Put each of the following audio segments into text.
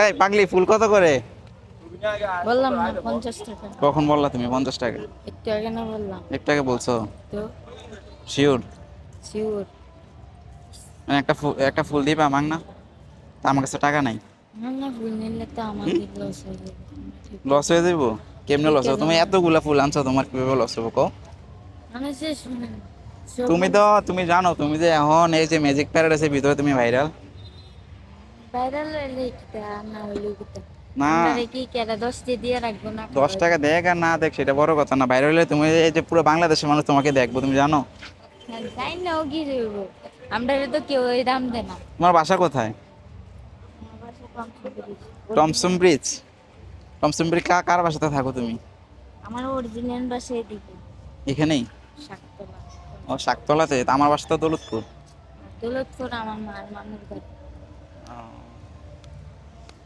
এই পাগলি ফুল কত করে? বললাম না পঞ্চাশ টাকা। কখন বললা তুমি পঞ্চাশ টাকা? একটু আগে না বললাম। এক টাকা বলছো? তো? শিওর শিওর মানে একটা ফুল একটা ফুল দিবা মাং না তা আমার কাছে টাকা নাই। না না ভুল নিলে তো আমাদের লস হয়ে যাবে। লস হয়ে যাব কেমনে লস হবে? তুমি আছে। এতগুলা ফুল আনছো তোমার কীভাবে লস হবে কও? মানে শুনেন তুমি তো তুমি জানো তুমি যে এখন এই যে ম্যাজিক প্যারাডাইসের ভিতরে তুমি ভাইরাল ভাইরাল হইলে কিটা না হইলে কিটা না। কি কেটা দশ দিয়ে দিয়ে রাখব না দশ টাকা দেখ আর না দেখ সেটা বড় কথা না। বাইরে হলে তুমি এই যে পুরো বাংলাদেশের মানুষ তোমাকে দেখব তুমি জানো? না ও কি করব আমরা তো কেউ ওই দাম দেয় না। তোমার বাসা কোথায়? টমসম ব্রিজ টমসম ব্রিজ কা কার বাসাতে থাকো তুমি? আমার অরিজিনাল বাসা এদিকে। এখানেই? শাকতলা। ও শাকতলাতে? আমার বাসা তো দৌলতপুর। দৌলতপুর আমার মার মামুর বাড়ি।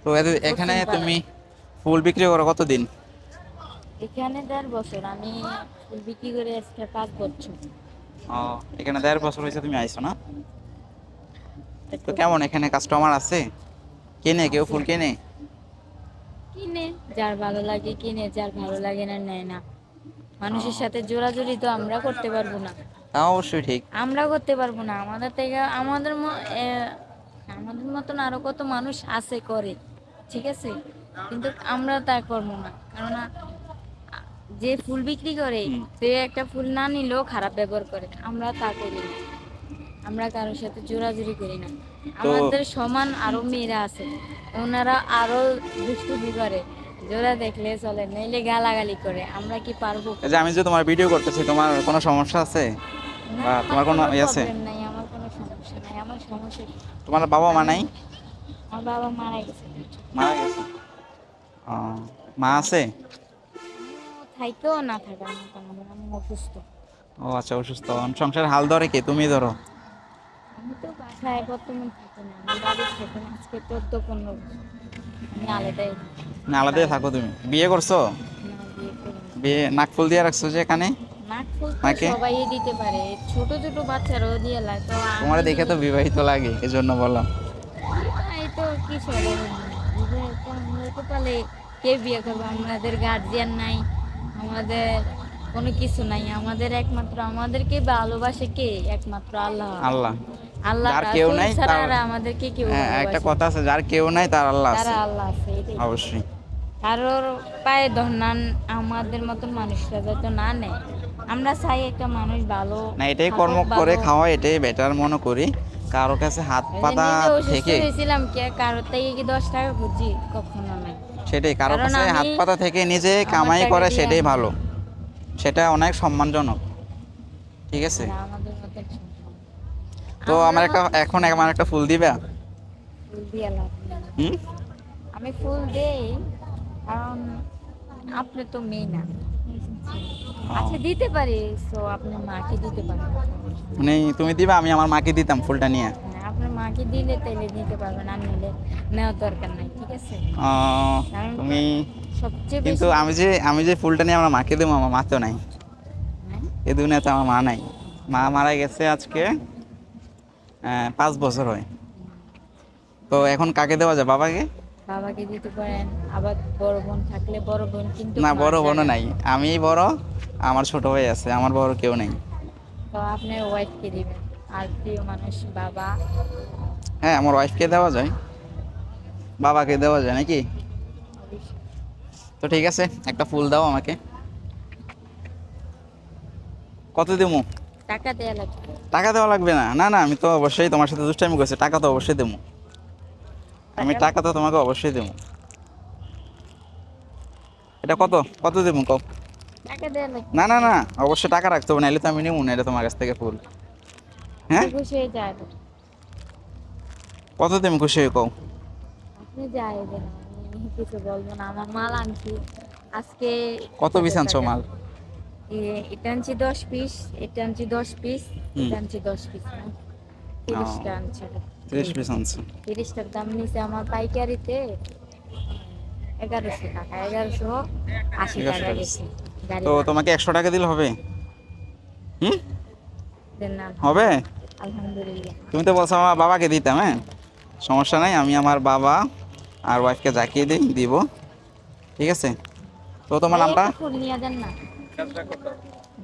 তো এখানে তুমি ফুল বিক্রি করো কতদিন? এখানে দেড় বছর। আমি ফুল বিক্রি করে আজকে পাঁচ বছর। ও এখানে দেড় বছর হয়েছে তুমি আইছো না? তো কেমন এখানে কাস্টমার আছে? কেনে কেউ ফুল কেনে? কিনে যার ভালো লাগে কিনে যার ভালো লাগে না নেয় না। মানুষের সাথে জোরাজুরি তো আমরা করতে পারব না। তা অবশ্যই ঠিক। আমরা করতে পারব না। আমাদের থেকে আমাদের আমাদের মতন আরও কত মানুষ আছে করে। ঠিক আছে? কিন্তু আমরা তা করব না। কেননা যে ফুল বিক্রি করে সে একটা ফুল না নিলেও খারাপ ব্যবহার করে। আমরা তা করি না। আমরা কারোর সাথে জোরাজুরি করি না। আমাদের সমান আরও মেয়েরা আছে। ওনারা আরও দুষ্টুমি করে। জোরা দেখলে চলে নইলে গালাগালি করে। আমরা কি পারব? যে আমি যে তোমার ভিডিও করতেছি তোমার কোনো সমস্যা আছে? বা তোমার কোনো ইয়ে আছে? নাই আমার কোনো সমস্যা নাই আমার সমস্যা তোমার বাবা মা নাই? আমার বাবা মারা গেছে। মারা গেছে। ও, মা আছে? থাইকেও না থাকার মতন আমার আমি অসুস্থ। ও আচ্ছা অসুস্থ। সংসারের হাল ধরে কে? তুমি ধরো আমি তো বাসায় বর্তমান থাকি না আমি বাড়ি থাকি না আজকে চোদ্দ পনেরো আমি আলাদাই না আলাদাই থাকো তুমি? বিয়ে করছ বিয়ে করি নাক ফুল দিয়ে রাখছো যে সবাই দিতে পারে ছোট ছোট বাচ্চারাও দিয়ে লাগে। তোমার দেখে তো বিবাহিত লাগে এই জন্য বললাম এই তো কি পালে কে বিয়ে করব? আমাদের গার্জিয়ান নাই আমাদের কোনো কিছু নাই। আমাদের একমাত্র আমাদেরকে ভালোবাসে কে? একমাত্র আল্লাহ। আল্লাহ। আল্লাহ যার কেউ নাই তার- আমাদেরকে কেউ হ্যাঁ একটা কথা আছে যার কেউ নাই তার আল্লাহ আছে। তারা আল্লাহ আছে অবশ্যই। কারোর পায়ে ধন্যান আমাদের মতন মানুষরা যাতে না নেয়। আমরা চাই একটা মানুষ ভালো না এটাই কর্ম করে। খাওয়া এটাই বেটার মনে করি। কারও কাছে হাত পাতা থেকে হয়েছিলাম কে? কারোর থেকে কি দশ টাকা খুঁজি কখনো নাই। সেটাই কারও কাছে হাত পাতা থেকে নিজে কামাই করে সেটাই ভালো। সেটা অনেক সম্মানজনক। ঠিক আছে। তো আমার একটা এখন আমার একটা ফুল দিবা? ফুল দিয়ে লাভ হুম? আমি ফুল দেই কারণ আপনি তো মেয়ে না। আচ্ছা দিতে পারি তো আপনার মাকে দিতে পারেন মানে তুমি দিবা আমি আমার মাকে দিতাম ফুলটা নিয়ে। হ্যাঁ, আপনার মাকে দিলে তাইলে দিতে পারবেন আর নিলে নেওয়ার দরকার নাই ঠিক আছে? তুমি সবচেয়ে কিন্তু আমি যে আমি যে ফুলটা নিয়ে আমার মাকে দেবো আমার মা তো নাই। হ্যাঁ? এ দুনিয়াতে আমার মা নাই। মা মারা গেছে আজকে পাঁচ বছর হয়। তো এখন কাকে দেওয়া যায় বাবাকে? বাবাকে দিতে পারেন আবার বড় বোন থাকলে বড় বোন কিন্তু না বড় বোনও নাই। আমি বড় আমার ছোট ভাই আছে আমার বড় কেউ নেই। তো আপনার ওয়াইফকে দিবেন। আর প্রিয় মানুষ বাবা। হ্যাঁ আমার ওয়াইফকে দেওয়া যায়। বাবাকে দেওয়া যায় নাকি? তো ঠিক আছে একটা ফুল দাও আমাকে। কত দেবো টাকা দেওয়া লাগবে। টাকা দেওয়া লাগবে না? না না আমি তো অবশ্যই তোমার সাথে দুষ্টামি করছি টাকা তো অবশ্যই দেবো। আমি টাকা- তো তোমাকে অবশ্যই দেবো। এটা কত? কত দেবো কও? না না না অবশ্যই টাকা রাখতে হবে নাহলে তো আমি নেব না এটা তোমার কাছ থেকে ফুল। হ্যাঁ? খুশি হয়ে যায় কত দেবো খুশি হয়ে কও? কিছু বলব না আমার মাল আনছি। আজকে কত পিস আনছো মাল? এটা আনছি দশ পিস এটা আনছি দশ পিস এটা আনছি দশ পিস তিরিশটা আনছি। তিরিশ পিস আনছো। তিরিশটার দাম নিচে আমার পাইকারিতে এগারোশো টাকা এগারোশো আশি টাকা টাকা। গেছে তো তোমাকে একশো টাকা দিলে হবে? হুম? হবে? আলহামদুলিল্লাহ। তুমি তো বলছো আমার বাবাকে দিতাম হ্যাঁ? সমস্যা নাই আমি আমার বাবা আর ওয়াইফকে জাকিয়ে দিই দিব। ঠিক আছে? তো তোমার নামটা? ফুল নিয়ে দেন না।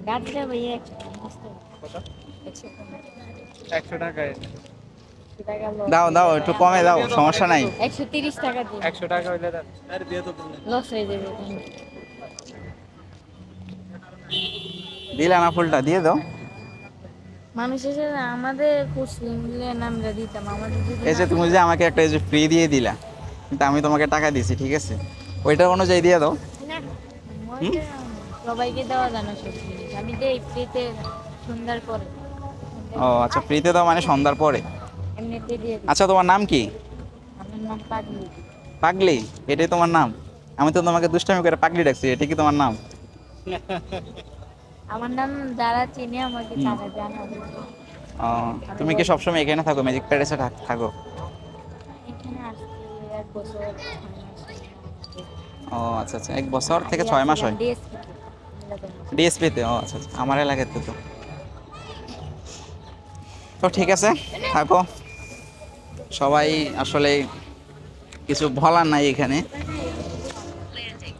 গাছটা ভাইয়া একশো টাকায় টাকা। দাও দাও একটু কমে দাও সমস্যা নাই। একশো তিরিশ টাকা দিন। একশো টাকা হইলে। লস হয়ে যাবে দিলে না ফুলটা দিয়ে দাও। মানুষ এসে আমাদের মুসলিমদের আমরা দিতাম আমাদের এই যে তুমি যে আমাকে একটা এই যে ফ্রি দিয়ে দিলা কিন্তু আমি তোমাকে টাকা দিয়েছি ঠিক আছে? ওইটা অনুযায়ী দিয়ে দাও। না, সবাইকে দেওয়া জানো সব আমি দেই ফ্রিতে সুন্দর করে ও আচ্ছা ফ্রিতে দাও মানে সন্ধ্যার পরে? এমনিতে দিয়ে দিই। আচ্ছা তোমার নাম কি? আমার নাম পাগলি। পাগলি? এটাই তোমার নাম? আমি তো তোমাকে দুষ্টামি করে পাগলি ডাকছি এটা কি তোমার নাম? আমার নাম যারা চিনে আমাকে তারা জানে। ও তুমি কি সবসময় এখানে থাকো? ম্যাজিক প্যালেসে থাকো এখানে আসছি এক বছর ও আচ্ছা আচ্ছা এক বছর থেকে ছয় মাস হয়। তে। ডিএসপিতে ও আচ্ছা আচ্ছা আমার এলাকাতে তো। তো ঠিক আছে থাকো। সবাই আসলে কিছু বলার নাই এখানে।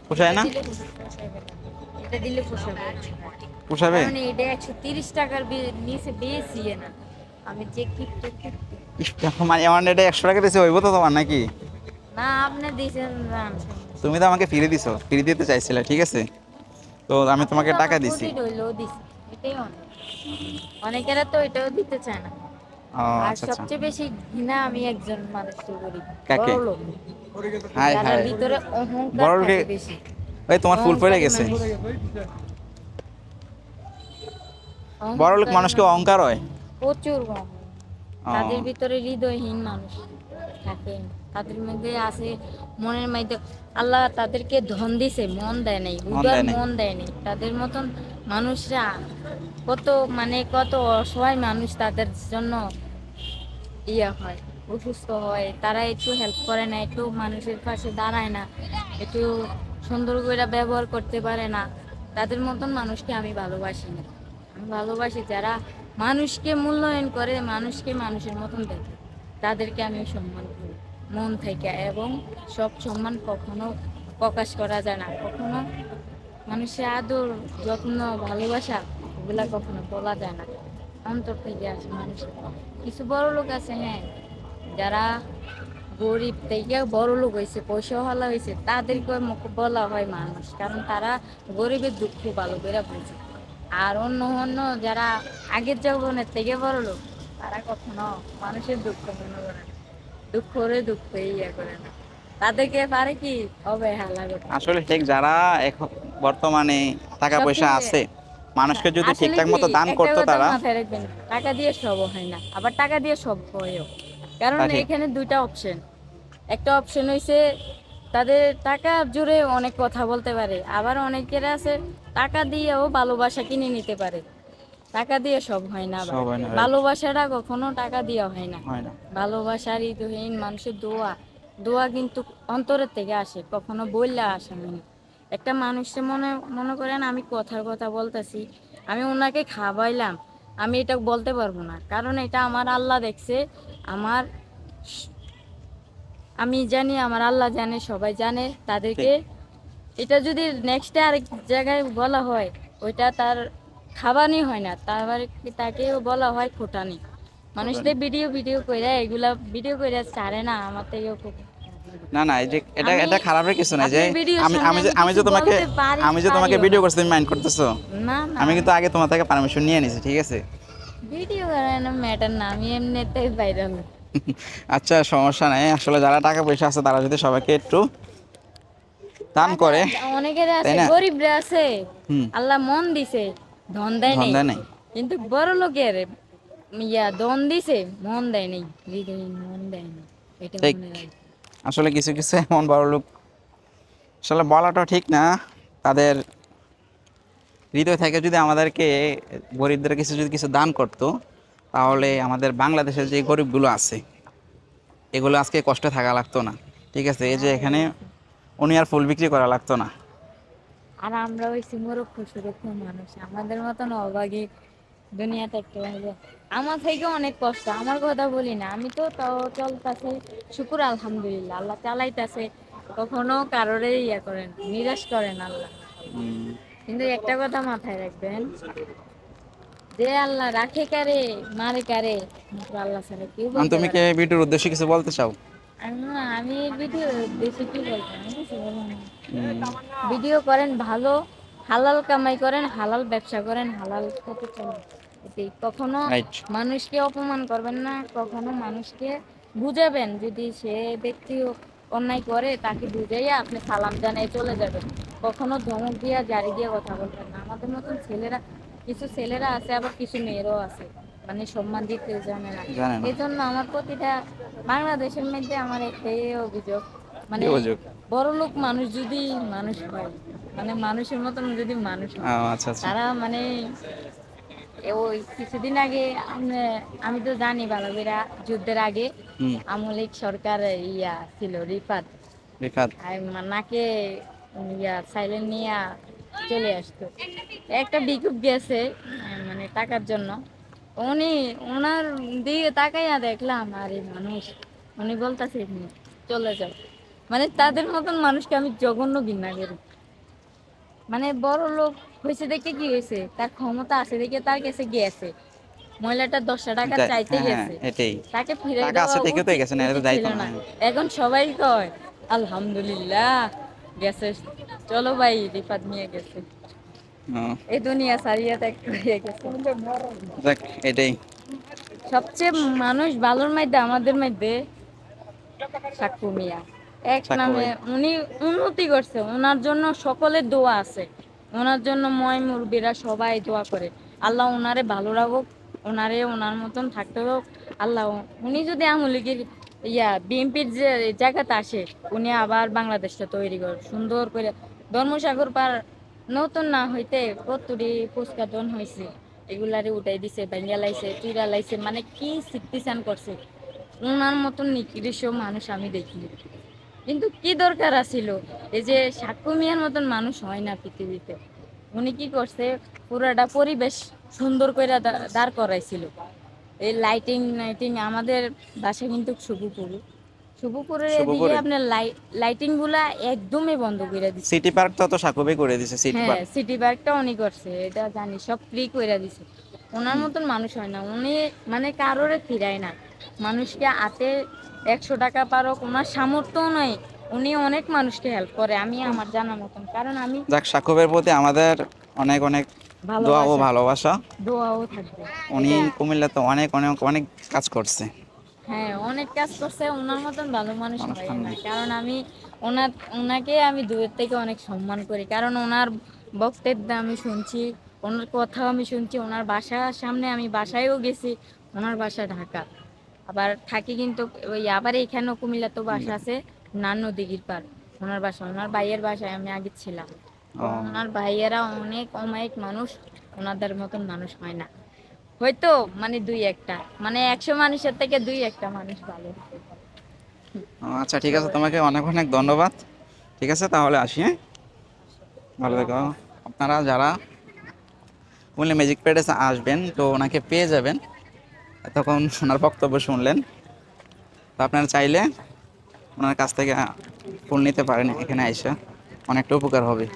পোষায় না? এটা দিলে পোষাবে। টাকার নিচে বেশি না। আমি যে এটা একশো টাকা দিয়েছে হইব তো তোমার নাকি? না আপনি দিয়েছেন তুমি তো আমাকে ফিরে দিছো ফিরে দিতে চাইছিলে ঠিক আছে? তো আমি তোমাকে টাকা দিছি। অনেকেরা তো এটাও দিতে চায় না। আর আচ্ছা আচ্ছা। সবচেয়ে বেশি ঘৃণা আমি একজন মানুষকে করি। কাকে? হাই হাই। ভিতরে অহংকার বেশি। ওই তোমার ফুল পড়ে গেছে। বড় লোক মানুষকে অহংকার হয়? প্রচুর তাদের ভিতরে হৃদয়হীন মানুষ থাকে তাদের মধ্যে আছে মনের মধ্যে আল্লাহ তাদেরকে ধন দিছে মন দেয় নাই উদার দেয় নাই। মন দেয় নাই। তাদের মতন মানুষরা কত মানে কত অসহায় মানুষ তাদের জন্য ইয়া হয়। অসুস্থ হয়, তারা একটু হেল্প করে না, একটু মানুষের পাশে দাঁড়ায় না, একটু সুন্দর করে ব্যবহার করতে পারে না। তাদের মতন মানুষকে আমি ভালোবাসি না। আমি ভালোবাসি যারা মানুষকে মূল্যায়ন করে, মানুষকে মানুষের মতন দেখে। তাদেরকে আমি সম্মান করি, মন থেকে। এবং সব সম্মান কখনো প্রকাশ করা যায় না। কখনো মানুষের আদর, যত্ন, ভালোবাসা, এগুলা কখনো বলা যায় না। অন্তর থেকে আসে মানুষের কিছু বড় লোক আছে হ্যাঁ। যারা গরিব থেকে বড় লোক হয়েছে পয়সা ভালো হয়েছে তাদেরকে মুখ- বলা হয় মানুষ কারণ তারা গরিবের দুঃখ ভালো করে বুঝে। আর অন্য অন্য যারা আগের যৌবনের থেকে বড় লোক তারা কখনো মানুষের দুঃখ মনে করে না। দুঃখ করে দুঃখ ইয়ে করে না। তাদেরকে পারে কি? অবহেলা করতে আসলে ঠিক যারা এখন বর্তমানে টাকা পয়সা আছে মানুষকে যদি ঠিকঠাক মতো দান করতো তারা? টাকা দিয়ে সব হয় না আবার টাকা দিয়ে সব হয়ও। কারণ এখানে দুইটা অপশন একটা অপশন হইছে তাদের টাকা জুড়ে অনেক কথা বলতে পারে আবার অনেকের আছে টাকা দিয়েও ভালোবাসা কিনে নিতে পারে। টাকা দিয়ে সব হয় না হয়. ভালোবাসাটা কখনো টাকা দিয়ে হয় না। হয় ভালোবাসার হৃদয়হীন মানুষের দোয়া দোয়া কিন্তু অন্তরের থেকে আসে কখনো বললে আসে না। একটা মানুষের মনে মনে করেন আমি কথার কথা বলতেছি আমি ওনাকে খাওয়াইলাম আমি এটা বলতে পারব না। কারণ এটা আমার আল্লাহ দেখছে আমার আমি জানি আমার আল্লাহ জানে সবাই জানে তাদেরকে এটা যদি নেক্সটে আরেক জায়গায় বলা হয় ওইটা তার খাবারই হয় না তারপর তাকেও বলা হয় খোটানি। মানুষদের ভিডিও ভিডিও করে এগুলা ভিডিও করে ছাড়ে না আমার থেকেও খুব না না এটা এটা খারাপের কিছু না যে আমি আমি যে আমি যে তোমাকে আমি যে তোমাকে ভিডিও করছি তুমি মাইন্ড করতেছো। না না। আমি কিন্তু আগে তোমার থেকে পারমিশন নিয়ে নিছি ঠিক আছে? ভিডিও করানো ম্যাটার না আমি এমনিতেই ভাইরাল আচ্ছা সমস্যা নাই। আসলে যারা টাকা পয়সা আছে তারা যদি সবাইকে একটু দান করে অনেকের আছে গরিবরা আছে। আল্লাহ মন দিছে ধন দেয় ধন নাই। কিন্তু বড় লোকের ইয়া ধন দিছে মন দেয় নেই। মন দেয় নেই এটা মনে। আসলে কিছু কিছু এমন বড় লোক, আসলে বলাটা ঠিক না। তাদের হৃদয় থেকে যদি আমাদেরকে, গরিবদের কিছু যদি কিছু দান করতো, তাহলে আমাদের বাংলাদেশের যে গরিবগুলো আছে, এগুলো আজকে কষ্টে থাকা লাগতো না। ঠিক আছে, এই যে এখানে উনি আর ফুল বিক্রি করা লাগতো না। আর আমরা ওই সিমরক্ষ সুরক্ষ মানুষ। আমাদের মতন অভাগী দুনিয়াতে একটু আমার থেকে অনেক কষ্ট আমার কথা বলি না। আমি তো তাও চলতেছে শুকুর আলহামদুলিল্লাহ আল্লাহ চালাইতেছে কখনো কারোরে ইয়া করেন নিরাশ করেন আল্লাহ। কিন্তু একটা কথা মাথায় রাখবেন যে আল্লাহ রাখে কারে মারে কারে আল্লাহ ছাড়া কেউ তুমি কি ভিডিওর উদ্দেশ্যে কিছু বলতে চাও? আমি ভিডিও বেশি কি বলব ভিডিও করেন ভালো হালাল কামাই করেন হালাল ব্যবসা করেন হালাল পথে চলেন কখনো মানুষকে অপমান করবেন না কখনো মানুষকে বুঝাবেন যদি সে ব্যক্তি অন্যায় করে তাকে বুঝাইয়া আপনি সালাম জানাই চলে যাবেন। কখনো ধমক দিয়া জারি দিয়ে কথা বলবেন না। আমাদের মতন ছেলেরা কিছু ছেলেরা আছে আবার কিছু মেয়েরও আছে। মানে সম্মান দিতে জানে না। এই জন্য আমার প্রতিটা বাংলাদেশের মধ্যে আমার একটাই অভিযোগ। মানে বড় লোক মানুষ যদি মানুষ হয় মানে মানুষের মতন যদি মানুষ হয় আচ্ছা আচ্ছা। তারা মানে ওই কিছুদিন আগে আমি- আমি তো জানি বালকেরা যুদ্ধের আগে আমলিক সরকার ইয়া ছিল রিফাত। রিফাত। নাকে ইয়া সাইলেন্ট নিয়ে চলে আসতো। একটা বিকুপ গেছে মানে টাকার জন্য। উনি ওনার দিকে তাকাইয়া দেখলাম আরে মানুষ উনি বলতেছে চলে যাও। মানে তাদের মতন মানুষকে আমি জঘন্য ঘৃণা করি। মানে বড় লোক হয়েছে দেখে কি হয়েছে? তার ক্ষমতা আছে দেখে তার কাছে গেছে। মহিলাটা দশটা টাকা চাইতে হ্যাঁ, গেছে। তাকে ফিরে না। এখন সবাই কয় আলহামদুলিল্লাহ গেছে। চলো ভাই রিফাত নিয়ে গেছে। এই দুনিয়া সারিয়া ত্যাগ করে গেছে। এটাই। সবচেয়ে মানুষ ভালোর মধ্যে আমাদের মধ্যে সাক্ষু মিয়া। এক নামে উনি উন্নতি করছে। ওনার জন্য সকলের দোয়া আছে। ওনার জন্য ময় মুরব্বীরা সবাই দোয়া করে। আল্লাহ ওনারে ভালো রাখুক ওনারে ওনার মতন থাকতে হোক। আল্লাহ উনি যদি আমলিগের ইয়া বিএনপির যে জায়গাতে আসে উনি আবার বাংলাদেশটা তৈরি করে সুন্দর করে ধর্মসাগর পার নতুন না হইতে কতটি পুষ্কাদন হয়েছে এগুলারে উঠাই দিছে ভেঙ্গা লাইছে চুরা লাইছে মানে কি সিক্তিসান করছে। ওনার মতন নিকৃষ্ট মানুষ আমি দেখিনি কিন্তু কি দরকার আছিল? এই যে সাক্ষ্য মিয়ার মতন মানুষ হয় না পৃথিবীতে। উনি কি করছে? পুরাটা পরিবেশ সুন্দর করে দাঁড় করাইছিল। এই লাইটিং লাইটিং আমাদের বাসা কিন্তু শুভপুর। শুভপুরের এদিকে? আপনার লাইটিংগুলা একদমই বন্ধ করে দিচ্ছে সিটি পার্ক তো সাকুবে করে দিছে সিটি হ্যাঁ পার্ক সিটি পার্কটা উনি করছে। এটা জানি সব ফ্রি করে দিছে। ওনার মতন মানুষ হয় না। উনি মানে কারোরে ফিরায় না। মানুষকে হাতে একশো টাকা পারক ওনার সামর্থ্য নয় উনি অনেক মানুষকে হেল্প করে আমি আমার জানা মতন। কারণ আমি যাক সাকুবের প্রতি আমাদের অনেক অনেক দোয়া ও ভালোবাসা। দোয়াও থাকবে। উনি কুমিল্লাতে অনেক অনেক অনেক কাজ করছে। হ্যাঁ অনেক কাজ করছে ওনার মতন ভালো মানুষ হয় না। কারণ আমি ওনার ওনাকে আমি দূরের থেকে অনেক সম্মান করি। কারণ ওনার বক্তব্য আমি শুনছি ওনার কথাও আমি শুনছি ওনার বাসার সামনে আমি বাসায়ও গেছি ওনার বাসা ঢাকা। আবার থাকি কিন্তু ওই আবার এখানেও কুমিল্লা তো বাসা আছে নান্ন দিঘির পার ওনার বাসা ওনার ভাইয়ের বাসায় আমি আগে ছিলাম। ওনার ভাইয়েরা অনেক অমায়িক মানুষ ওনাদের মতন মানুষ হয় না। হয়তো মানে দুই একটা মানে একশো মানুষের থেকে দুই একটা মানুষ ভালো। আচ্ছা ঠিক আছে তোমাকে অনেক অনেক ধন্যবাদ। ঠিক আছে তাহলে আসি হ্যাঁ? ভালো থেকো। আপনারা যারা কুমিল্লা ম্যাজিক প্যাডেসে আসবেন তো ওনাকে পেয়ে যাবেন। তখন ওনার বক্তব্য শুনলেন। তো আপনারা চাইলে ওনার কাছ থেকে ফুল নিতে পারেন, এখানে আইসা। অনেকটা উপকার হবে।